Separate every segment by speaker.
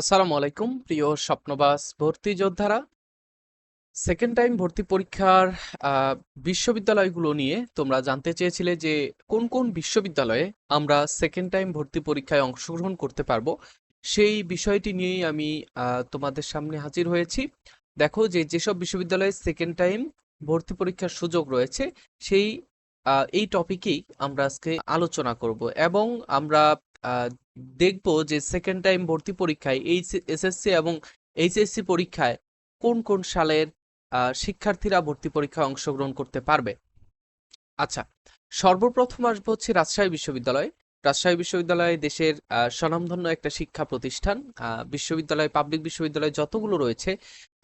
Speaker 1: আসসালামু আলাইকুম, প্রিয় স্বপ্নবাস ভর্তি যোদ্ধারা। সেকেন্ড টাইম ভর্তি পরীক্ষার বিশ্ববিদ্যালয়গুলো নিয়ে তোমরা জানতে চেয়েছিলে যে কোন কোন বিশ্ববিদ্যালয়ে আমরা সেকেন্ড টাইম ভর্তি পরীক্ষায় অংশগ্রহণ করতে পারব। সেই বিষয়টি নিয়েই আমি তোমাদের সামনে হাজির হয়েছি। দেখো যে যেসব বিশ্ববিদ্যালয়ে সেকেন্ড টাইম ভর্তি পরীক্ষার সুযোগ রয়েছে, সেই এই টপিকেই আমরা আজকে আলোচনা করব এবং আমরা দেখব যে সেকেন্ড টাইম ভর্তি পরীক্ষায় এইচ এসএসসি এবং এইচএসসি পরীক্ষায় কোন কোন সালের শিক্ষার্থীরা ভর্তি পরীক্ষায় অংশগ্রহণ করতে পারবে? আচ্ছা সর্বপ্রথম আসব হচ্ছে রাজশাহী বিশ্ববিদ্যালয়। রাজশাহী বিশ্ববিদ্যালয় দেশের স্বনামধন্য একটা শিক্ষা প্রতিষ্ঠান। বিশ্ববিদ্যালয় পাবলিক বিশ্ববিদ্যালয় যতগুলো রয়েছে,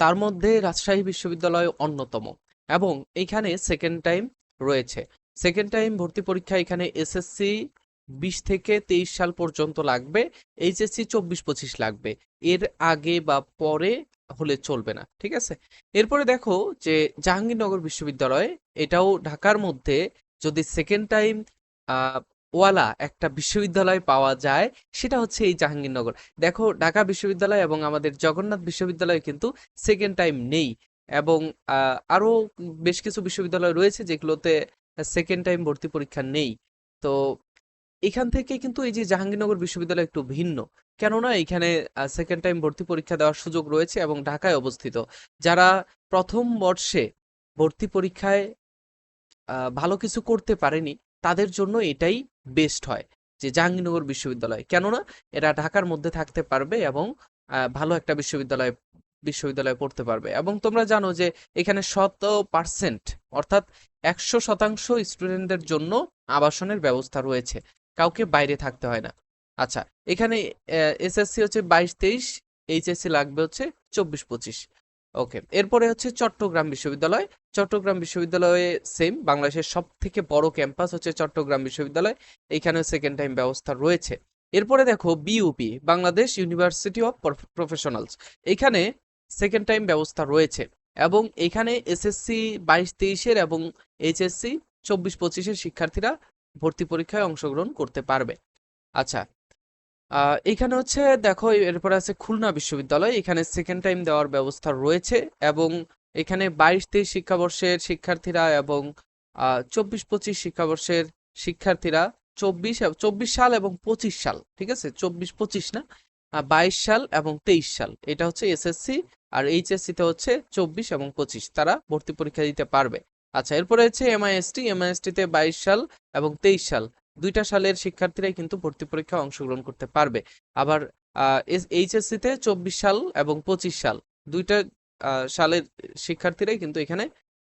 Speaker 1: তার মধ্যে রাজশাহী বিশ্ববিদ্যালয় অন্যতম এবং এখানে সেকেন্ড টাইম রয়েছে। সেকেন্ড টাইম ভর্তি পরীক্ষা এখানে এসএসসি বিশ থেকে তেইশ সাল পর্যন্ত লাগবে, এইচএসসি চব্বিশ পঁচিশ লাগবে। এর আগে বা পরে হলে চলবে না, ঠিক আছে? এরপরে দেখো যে জাহাঙ্গীরনগর বিশ্ববিদ্যালয়, এটাও ঢাকার মধ্যে যদি সেকেন্ড টাইম ওয়ালা একটা বিশ্ববিদ্যালয় পাওয়া যায়, সেটা হচ্ছে এই জাহাঙ্গীরনগর। দেখো ঢাকা বিশ্ববিদ্যালয় এবং আমাদের জগন্নাথ বিশ্ববিদ্যালয় কিন্তু সেকেন্ড টাইম নেই এবং আরও বেশ কিছু বিশ্ববিদ্যালয় রয়েছে যেগুলোতে সেকেন্ড টাইম ভর্তি পরীক্ষা নেই। তো এখান থেকে কিন্তু এই যে জাহাঙ্গীরনগর বিশ্ববিদ্যালয় একটু ভিন্ন। কেননা এখানে সেকেন্ড টাইম ভর্তি পরীক্ষা দেওয়ার সুযোগ রয়েছে এবং ঢাকায় অবস্থিত। যারা প্রথম বর্ষে ভর্তি পরীক্ষায় ভালো কিছু করতে পারেনি, তাদের জন্য এটাই বেস্ট হয় যে জাহাঙ্গীরনগর বিশ্ববিদ্যালয়। কেননা এরা ঢাকার মধ্যে থাকতে পারবে এবং ভালো একটা বিশ্ববিদ্যালয়, বিশ্ববিদ্যালয়ে পড়তে পারবে। এবং তোমরা জানো যে এখানে শত পার্সেন্ট অর্থাৎ একশো শতাংশ স্টুডেন্টদের জন্য আবাসনের ব্যবস্থা রয়েছে। কাউকে বাইরে থাকতে হয় না। আচ্ছা এখানে এসএসসি হচ্ছে বাইশ তেইশ, এইচএসসি লাগবে হচ্ছে চব্বিশ পঁচিশ। ওকে, এরপরে হচ্ছে চট্টগ্রাম বিশ্ববিদ্যালয়। চট্টগ্রাম বিশ্ববিদ্যালয়ে সেম বাংলাদেশের সব থেকে বড় ক্যাম্পাস হচ্ছে চট্টগ্রাম বিশ্ববিদ্যালয়। এখানে সেকেন্ড টাইম ব্যবস্থা রয়েছে। এরপরে দেখো BUP Bangladesh university of professionals এখানে সেকেন্ড টাইম ব্যবস্থা রয়েছে এবং এখানে এসএসসি বাইশ তেইশের এবং এইচএসসি চব্বিশ পঁচিশের শিক্ষার্থীরা ভর্তি পরীক্ষায় অংশগ্রহণ করতে পারবে। আচ্ছা এখানে হচ্ছে দেখো, এরপরে আছে খুলনা বিশ্ববিদ্যালয়। এখানে সেকেন্ড টাইম দেওয়ার ব্যবস্থা রয়েছে এবং এখানে বাইশ তেইশ শিক্ষাবর্ষের শিক্ষার্থীরা এবং চব্বিশ পঁচিশ শিক্ষাবর্ষের শিক্ষার্থীরা চব্বিশ চব্বিশ সাল এবং পঁচিশ সাল, ঠিক আছে? চব্বিশ পঁচিশ না? বাইশ সাল এবং তেইশ সাল। এটা হচ্ছে এসএসসি আর এইচএসসি তে হচ্ছে চব্বিশ এবং পঁচিশ। তারা ভর্তি পরীক্ষা দিতে পারবে। আচ্ছা এরপরে হচ্ছে এমআইএসটি এমআইএসটি তে বাইশ সাল এবং তেইশ সাল। দুইটা সালের শিক্ষার্থীরাই কিন্তু ভর্তি পরীক্ষায় অংশগ্রহণ করতে পারবে। আবার এইচএসসি তে চব্বিশ সাল এবং পঁচিশ সাল। দুইটা সালের শিক্ষার্থীরাই কিন্তু এখানে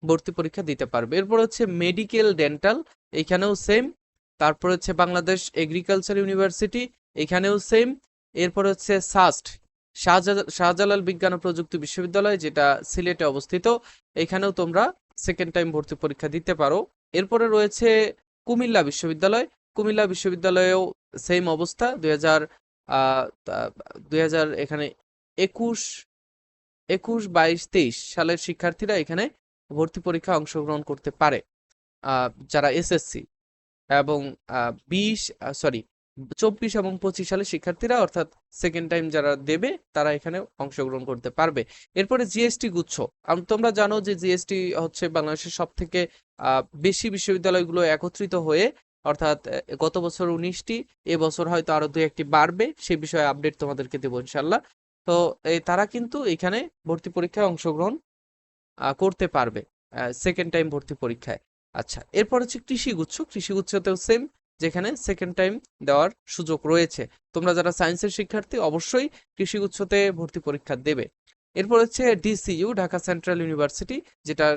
Speaker 1: ভর্তি পরীক্ষা দিতে পারবে। এরপর হচ্ছে মেডিকেল ডেন্টাল, এখানেও সেম। তারপর হচ্ছে বাংলাদেশ এগ্রিকালচার ইউনিভার্সিটি, এখানেও সেম। এরপর হচ্ছে সাস্ট, শাহজা- শাহজালাল বিজ্ঞান ও প্রযুক্তি বিশ্ববিদ্যালয়, যেটা সিলেটে অবস্থিত। এখানেও তোমরা সেকেন্ড টাইম ভর্তি পরীক্ষা দিতে পারো। এরপরে রয়েছে কুমিল্লা বিশ্ববিদ্যালয়। কুমিল্লা বিশ্ববিদ্যালয়েও সেম অবস্থা। দুই হাজার এখানে একুশ একুশ, বাইশ, তেইশ সালের শিক্ষার্থীরা এখানে ভর্তি পরীক্ষা অংশগ্রহণ করতে পারে যারা এসএসসি এবং বিশ সরি চব্বিশ এবং পঁচিশ সালে শিক্ষার্থীরা, অর্থাৎ সেকেন্ড টাইম যারা দেবে, তারা এখানে অংশগ্রহণ করতে পারবে। এরপরে জিএসটি গুচ্ছ। তোমরা জানো যে জিএসটি হচ্ছে বাংলাদেশের সব থেকে বেশি বিশ্ববিদ্যালয়গুলো একত্রিত হয়ে, অর্থাৎ গত বছর উনিশটি এবছর হয়তো আরও দুই একটি বাড়বে সে বিষয়ে আপডেট তোমাদেরকে দেবো ইনশাল্লাহ তো তারা কিন্তু এখানে ভর্তি পরীক্ষায় অংশগ্রহণ করতে পারবে সেকেন্ড টাইম ভর্তি পরীক্ষায়। আচ্ছা এরপর হচ্ছে কৃষিগুচ্ছ কৃষিগুচ্ছতেও সেম যেখানে সেকেন্ড টাইম দেওয়ার সুযোগ রয়েছে। তোমরা যারা সায়েন্সের শিক্ষার্থী, অবশ্যই কৃষি কৃষিগুচ্ছতে ভর্তি পরীক্ষা দেবে। এরপর হচ্ছে ডিসিইউ ঢাকা সেন্ট্রাল ইউনিভার্সিটি যেটা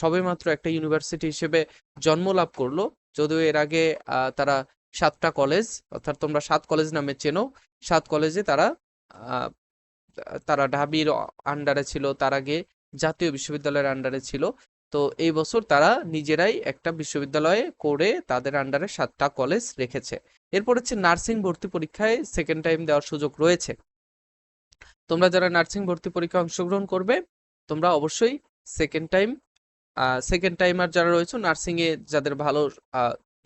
Speaker 1: সবেমাত্র একটা ইউনিভার্সিটি হিসেবে জন্ম লাভ করল। যদিও এর আগে তারা সাতটা কলেজ অর্থাৎ তোমরা সাত কলেজ নামে চেনো। সাত কলেজে তারা তারা ঢাবির আন্ডারে ছিল। তার আগে জাতীয় বিশ্ববিদ্যালয়ের আন্ডারে ছিল। তো এই বছর তারা নিজেরাই একটা বিশ্ববিদ্যালয়ে করে তাদের আন্ডারে সাতটা কলেজ রেখেছে। এরপর হচ্ছে নার্সিং ভর্তি পরীক্ষায় সেকেন্ড টাইম দেওয়ার সুযোগ রয়েছে। তোমরা যারা নার্সিং ভর্তি পরীক্ষায় অংশগ্রহণ করবে, তোমরা অবশ্যই সেকেন্ড টাইম সেকেন্ড টাইমার যারা রয়েছে নার্সিং এ যাদের ভালো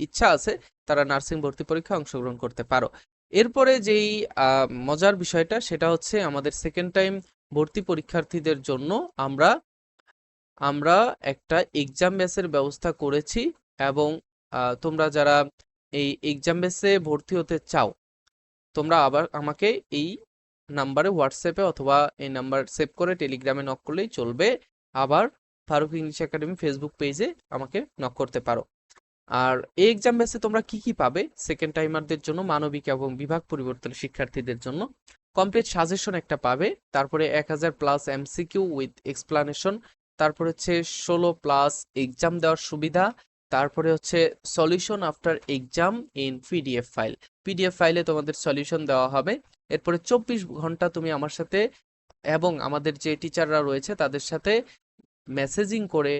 Speaker 1: ইচ্ছা আছে, তারা নার্সিং ভর্তি পরীক্ষায় অংশগ্রহণ করতে পারো। এরপরে যেই মজার বিষয়টা, সেটা হচ্ছে আমাদের সেকেন্ড টাইম ভর্তি পরীক্ষার্থীদের জন্য আমরা আমরা একটা এক্সাম ব্যাচের ব্যবস্থা করেছি এবং তোমরা যারা এই এক্সাম ব্যাচে ভর্তি হতে চাও, তোমরা আবার আমাকে এই নাম্বারে হোয়াটসঅ্যাপে অথবা এই নাম্বার সেভ করে টেলিগ্রামে নক করলেই চলবে। আবার ফারুক ইংলিশ একাডেমি ফেসবুক পেজে আমাকে নক করতে পারো। আর এই এক্সাম ব্যাচে তোমরা কি কি পাবে? সেকেন্ড টাইমারদের জন্য, মানবিক এবং বিভাগ পরিবর্তন শিক্ষার্থীদের জন্য। কমপ্লিট সাজেশন একটা পাবে। তারপরে এক হাজার প্লাস এমসিকিউ উইথ এক্সপ্লানেশন তারপরে হচ্ছে ষোলো প্লাস এক্সাম দেওয়ার সুবিধা, তারপরে হচ্ছে solution after exam in PDF file PDF ফাইলে তোমাদের সলিউশন দেওয়া হবে। এরপরে চব্বিশ ঘণ্টা তুমি আমার সাথে এবং আমাদের যে টিচাররা রয়েছে তাদের সাথে মেসেজিং করে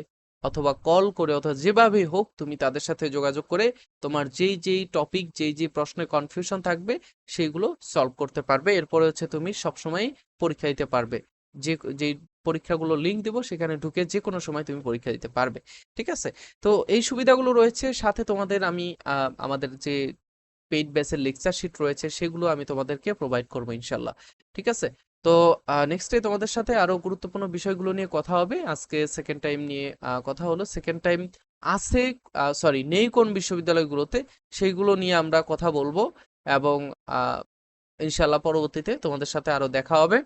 Speaker 1: অথবা কল করে অথবা যেভাবেই হোক তুমি তাদের সাথে যোগাযোগ করে তোমার যেই যেই টপিক যেই যেই প্রশ্নে কনফিউশন থাকবে সেইগুলো সলভ করতে পারবে। এরপরে হচ্ছে তুমি সবসময় পরীক্ষা দিতে পারবে। যে, যেই পরীক্ষাগুলো লিঙ্ক দেবো, সেখানে ঢুকে যে কোনো সময় তুমি পরীক্ষা দিতে পারবে, ঠিক আছে? তো এই সুবিধাগুলো রয়েছে, সাথে তোমাদের আমি আমাদের যে পেইড ব্যাচের লেকচার শিট রয়েছে, সেগুলো আমি তোমাদেরকে প্রোভাইড করব ইনশাল্লাহ, ঠিক আছে? তো নেক্সট ডে তোমাদের সাথে আরও গুরুত্বপূর্ণ বিষয়গুলো নিয়ে কথা হবে, আজকে সেকেন্ড টাইম নিয়ে কথা হলো সেকেন্ড টাইম আছে সরি নেই কোন বিশ্ববিদ্যালয়গুলোতে, সেইগুলো নিয়ে আমরা কথা বলব, এবং ইনশাল্লাহ পরবর্তীতে তোমাদের সাথে আরও দেখা হবে।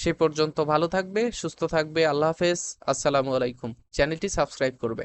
Speaker 1: সে পর্যন্ত ভালো থাকবে সুস্থ থাকবে। আল্লাহ হাফেজ। আসসালামু আলাইকুম। চ্যানেলটি সাবস্ক্রাইব করবে।